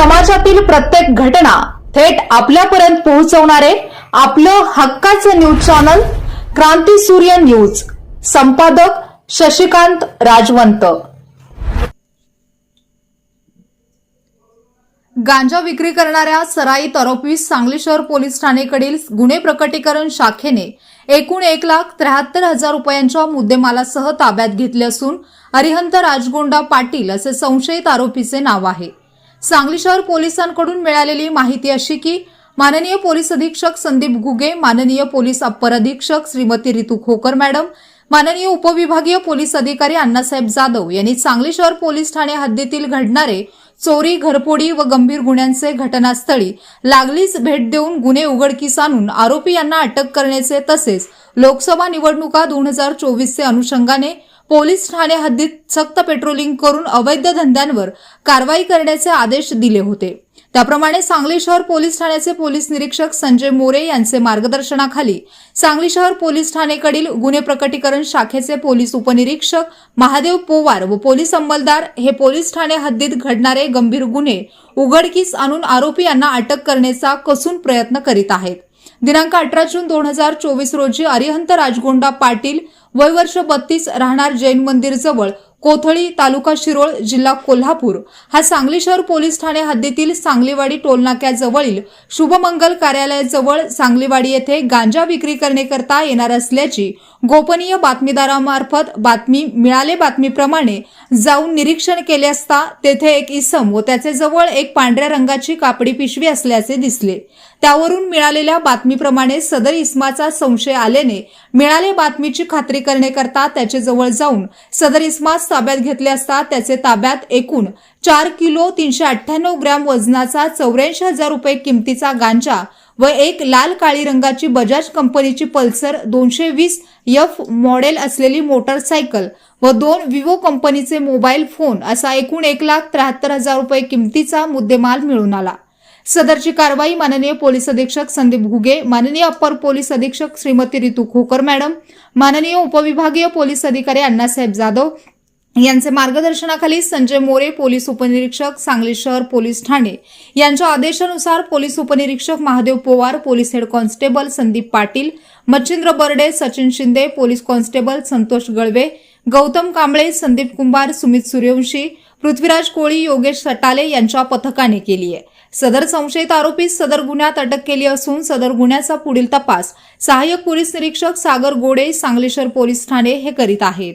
समाजातील प्रत्येक घटना थेट आपल्यापर्यंत पोहोचवणारे आपलं हक्काचं न्यूज चॅनल क्रांती सूर्य न्यूज. संपादक शशिकांत राजवंत. गांजा विक्री करणाऱ्या सराईत आरोपीस सांगली शहर पोलीस ठाणेकडील गुन्हे प्रकटीकरण शाखेने एकूण एक लाख त्र्याहत्तर हजार रुपयांच्या मुद्देमालासह ताब्यात घेतले असून अरिहंत राजगोंडा पाटील असे संशयित आरोपीचे नाव आहे. सांगली शहर पोलिसांकडून मिळालेली माहिती अशी की माननीय पोलीस अधीक्षक संदीप गुगे माननीय पोलीस अप्पर अधीक्षक श्रीमती रितू खोकर मॅडम माननीय उपविभागीय पोलीस अधिकारी अण्णासाहेब जाधव यांनी सांगली शहर पोलीस ठाणे हद्दीतील घडणारे चोरी घरफोडी व गंभीर गुन्ह्यांचे घटनास्थळी लागलीच भेट देऊन गुन्हे उघडकीस आणून आरोपी यांना अटक करण्याचे तसेच लोकसभा निवडणुका दोन हजार चोवीसचे अनुषंगाने पोलीस ठाणे हद्दीत सक्त पेट्रोलिंग करून अवैध धंद्यांवर कारवाई करण्याचे आदेश दिले होते. त्याप्रमाणे सांगली शहर पोलीस ठाण्याचे पोलीस निरीक्षक संजय मोरे यांचे मार्गदर्शनाखाली सांगली शहर पोलीस ठाणेकडील गुन्हे प्रकटीकरण शाखेचे पोलीस उपनिरीक्षक महादेव पोवार व पोलीस अंमलदार हे पोलीस ठाणे हद्दीत घडणारे गंभीर गुन्हे उघडकीस आणून आरोपी यांना अटक करण्याचा कसून प्रयत्न करीत आहेत. दिनांक अठरा जून दोन हजार चोवीस रोजी अरिहंत राजगोंडा पाटील वय वर्ष बत्तीस राहणार जैन मंदिर जवळ कोथळी तालुका शिरोळ जिल्हा कोल्हापूर. हा सांगली शहर पोलीस ठाणे हद्दीतील सांगलीवाडी टोलनाक्याजवळील शुभमंगल कार्यालयाजवळ सांगलीवाडी येथे गांजा विक्री करण्याकरता येणार असल्याची गोपनीय बातमीदारामार्फत बातमी मिळाले बातमीप्रमाणे जाऊन निरीक्षण केले असता तेथे एक इसम व त्याचे जवळ एक पांढऱ्या रंगाची कापडी पिशवी असल्याचे दिसले. त्यावरून मिळालेल्या बातमीप्रमाणे सदर इस्माचा संशय आल्याने मिळाले बातमीची खात्री करण्याकरता त्याचे जवळ जाऊन सदर इस्मास ताब्यात घेतले असता त्याचे ताब्यात एकूण चार किलो तीनशे अठ्ठ्याण्णव ग्रॅम वजनाचा चौऱ्याऐंशी हजार रुपये किमतीचा गांजा व एक लाल काळी रंगाची बजाज कंपनीची पल्सर दोनशे वीस एफ मॉडेल असलेली मोटरसायकल व दोन विवो कंपनीचे मोबाईल फोन असा एकूण एक लाख त्र्याहत्तर हजार रुपये किमतीचा मुद्देमाल मिळून आला. सदरची कारवाई माननीय पोलीस अधीक्षक संदीप घुगे माननीय अप्पर पोलीस अधीक्षक श्रीमती रितू खोकर मॅडम माननीय उपविभागीय पोलीस अधिकारी अण्णासाहेब जाधव यांचे मार्गदर्शनाखाली संजय मोरे पोलीस उपनिरीक्षक सांगली शहर पोलीस ठाणे. यांच्या आदेशानुसार पोलीस उपनिरीक्षक Mahadev Powar police head constable Sandeep Patil Machhindra Barde Sachin Shinde police constable Santosh Galve Gautam Kamble Sandeep Kumbhar Sumit Suryavanshi Prithviraj Koli Yogesh Satale यांच्या पथकाने केली आहे. सदर संशयित आरोपी सदर गुन्ह्यात अटक केली असून सदर गुन्ह्याचा पुढील तपास सहाय्यक पोलीस निरीक्षक सागर गोडे सांगली शहर पोलीस ठाणे हे करीत आहेत.